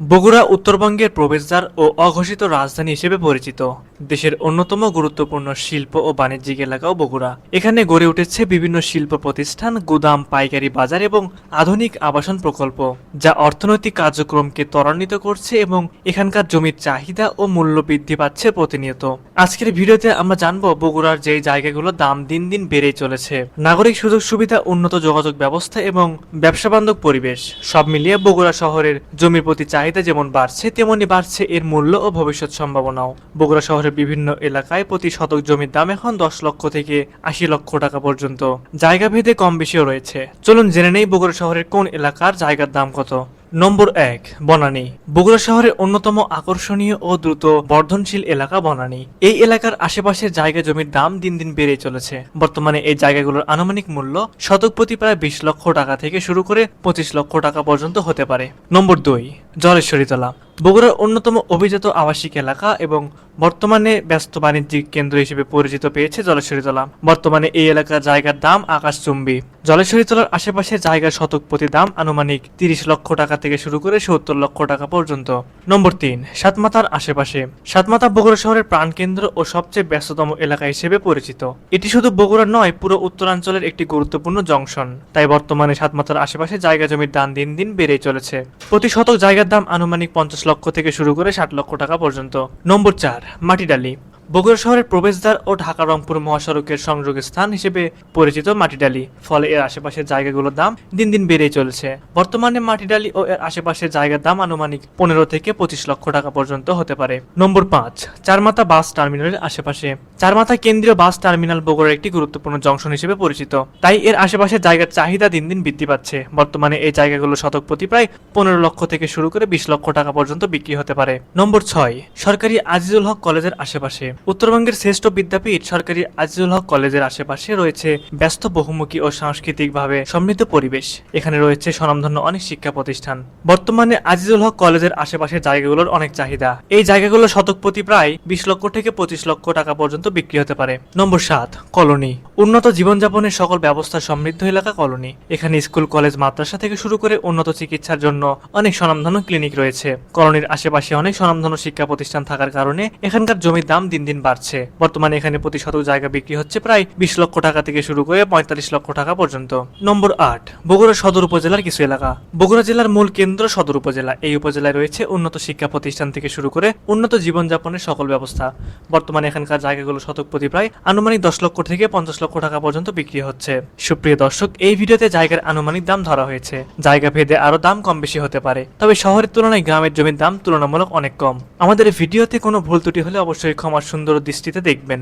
বগুড়া উত্তরবঙ্গের প্রবেশদ্বার ও অঘোষিত রাজধানী হিসেবে পরিচিত। দেশের অন্যতম গুরুত্বপূর্ণ শিল্প ও বাণিজ্যিক এলাকাও বগুড়া। এখানে গড়ে উঠেছে বিভিন্ন শিল্প প্রতিষ্ঠান, গুদাম, পাইকারি বাজার এবং আধুনিক আবাসন প্রকল্প, যা অর্থনৈতিক কার্যক্রমকে ত্বরান্বিত করছে এবং এখানকার জমির চাহিদা ও মূল্য বৃদ্ধি পাচ্ছে প্রতিনিয়ত। আজকের ভিডিওতে আমরা জানব বগুড়ার যেই জায়গাগুলোর দাম দিন দিন বেড়েই চলেছে। নাগরিক সুযোগ সুবিধা, উন্নত যোগাযোগ ব্যবস্থা এবং ব্যবসা বান্ধব পরিবেশ, সব মিলিয়ে বগুড়া শহরের জমির প্রতি চাহিদা যেমন বাড়ছে, তেমনি বাড়ছে এর মূল্য ও ভবিষ্যৎ সম্ভাবনাও। বগুড়া শহরের বিভিন্ন এলাকায় প্রতি শতক জমির দাম এখন দশ লক্ষ থেকে আশি লক্ষ টাকা পর্যন্ত। জায়গা ভেদে কম বেশিও রয়েছে। চলুন জেনে নেই বগুড়া শহরের কোন এলাকার জায়গার দাম কত। নম্বর এক, বনানী। বগুড়া শহরের অন্যতম আকর্ষণীয় ও দ্রুত বর্ধনশীল এলাকা বনানী। এই এলাকার আশেপাশের জায়গা জমির দাম দিন দিন বেড়ে চলেছে। বর্তমানে এই জায়গাগুলোর আনুমানিক মূল্য শতক প্রতি প্রায় বিশ লক্ষ টাকা থেকে শুরু করে পঁচিশ লক্ষ টাকা পর্যন্ত হতে পারে। নম্বর দুই জলেশ্বরীতলা বগুড়ার অন্যতম অভিজাত আবাসিক এলাকা এবং বর্তমানে ব্যস্ত বাণিজ্যিক কেন্দ্র হিসেবে পরিচিত পেয়েছে জলেশ্বরীতলা বর্তমানে এই এলাকার জায়গার দাম আকাশচুম্বী। জলেশ্বরীতলার আশেপাশে জায়গার শতক প্রতি দাম আনুমানিক তিরিশ লক্ষ টাকা থেকে শুরু করে সত্তর লক্ষ টাকা পর্যন্ত। নম্বর তিন, সাতমাতার আশেপাশে। সাতমাতা বগুড়া শহরের প্রাণকেন্দ্র ও সবচেয়ে ব্যস্ততম এলাকা হিসেবে পরিচিত। এটি শুধু বগুড়া নয়, পুরো উত্তরাঞ্চলের একটি গুরুত্বপূর্ণ জংশন। তাই বর্তমানে সাতমাতার আশেপাশে জায়গা জমির দাম দিন দিন বেড়েই চলেছে। প্রতি শতক জায়গার দাম আনুমানিক পঞ্চাশ লক্ষ থেকে শুরু করে ষাট লক্ষ টাকা পর্যন্ত। নম্বর চার মাটিডালি বগুড়া শহরের প্রবেশদ্বার ও ঢাকা রংপুর মহাসড়কের সংযোগ স্থান হিসেবে পরিচিত মাটিডালি। ফলে এর আশেপাশের জায়গাগুলোর দাম দিন দিন বেড়েই চলেছে। বর্তমানে মাটিডালি ও এর আশেপাশের জায়গার দাম আনুমানিক পনেরো থেকে পঁচিশ লক্ষ টাকা পর্যন্ত হতে পারে। নম্বর পাঁচ, চারমাথা বাস টার্মিনালের আশেপাশে। চারমাথা কেন্দ্রীয় বাস টার্মিনাল বগুড়ার একটি গুরুত্বপূর্ণ জংশন হিসেবে পরিচিত। তাই এর আশেপাশে জায়গার চাহিদা দিন দিন বৃদ্ধি পাচ্ছে। বর্তমানে এই জায়গাগুলো শতক প্রতি প্রায় পনেরো লক্ষ থেকে শুরু করে বিশ লক্ষ টাকা পর্যন্ত বিক্রি হতে পারে। নম্বর ছয়, সরকারি আজিজুল হক কলেজের আশেপাশে। উত্তরবঙ্গের শ্রেষ্ঠ বিদ্যাপীঠ সরকারি আজিজুল হক কলেজের আশেপাশে রয়েছে ব্যস্ত বহুমুখী ও সাংস্কৃতিকভাবে সমৃদ্ধ পরিবেশ। এখানে রয়েছে স্বনামধন্য অনেক শিক্ষা প্রতিষ্ঠান। বর্তমানে আজিজুল হক কলেজের আশেপাশের জায়গাগুলোর অনেক চাহিদা। এই জায়গাগুলো শতক প্রতি প্রায় বিশ লক্ষ থেকে পঁচিশ লক্ষ টাকা পর্যন্ত বিক্রি হতে পারে। নম্বর সাত, কলোনি। উন্নত জীবনযাপনের সকল ব্যবস্থা সমৃদ্ধ এলাকা কলোনি। এখানে স্কুল, কলেজ, মাদ্রাসা থেকে শুরু করে উন্নত চিকিৎসার জন্য অনেক স্বনামধন্য ক্লিনিক রয়েছে। কলোনির আশেপাশে অনেক স্বনামধন্য শিক্ষা প্রতিষ্ঠান থাকার কারণে এখানকার জমির দাম দিন দিন বাড়ছে। বর্তমানে এখানে প্রতি শতক জায়গা বিক্রি হচ্ছে প্রায় বিশ লক্ষ টাকা থেকে শুরু করে পঁয়তাল্লিশ লক্ষ টাকা পর্যন্ত। নম্বর আট, বগুড়া সদর উপজেলার কিছু এলাকা। বগুড়া জেলার মূল কেন্দ্র সদর উপজেলা। এই উপজেলায় রয়েছে উন্নত শিক্ষা প্রতিষ্ঠান থেকে শুরু করে উন্নত জীবনযাপনের সকল ব্যবস্থা। বর্তমানে এখানকার জায়গাগুলো শতক প্রতি প্রায় আনুমানিক দশ লক্ষ থেকে পঞ্চাশ লক্ষ টাকা পর্যন্ত বিক্রি হচ্ছে। সুপ্রিয় দর্শক, এই ভিডিওতে জায়গার আনুমানিক দাম ধরা হয়েছে। জায়গা ভেদে আরও দাম কম বেশি হতে পারে। তবে শহরের তুলনায় গ্রামের জমির দাম তুলনামূলক অনেক কম। আমাদের ভিডিওতে কোনো ভুল ত্রুটি হলে অবশ্যই ক্ষমার সুন্দর দৃষ্টিতে দেখবেন।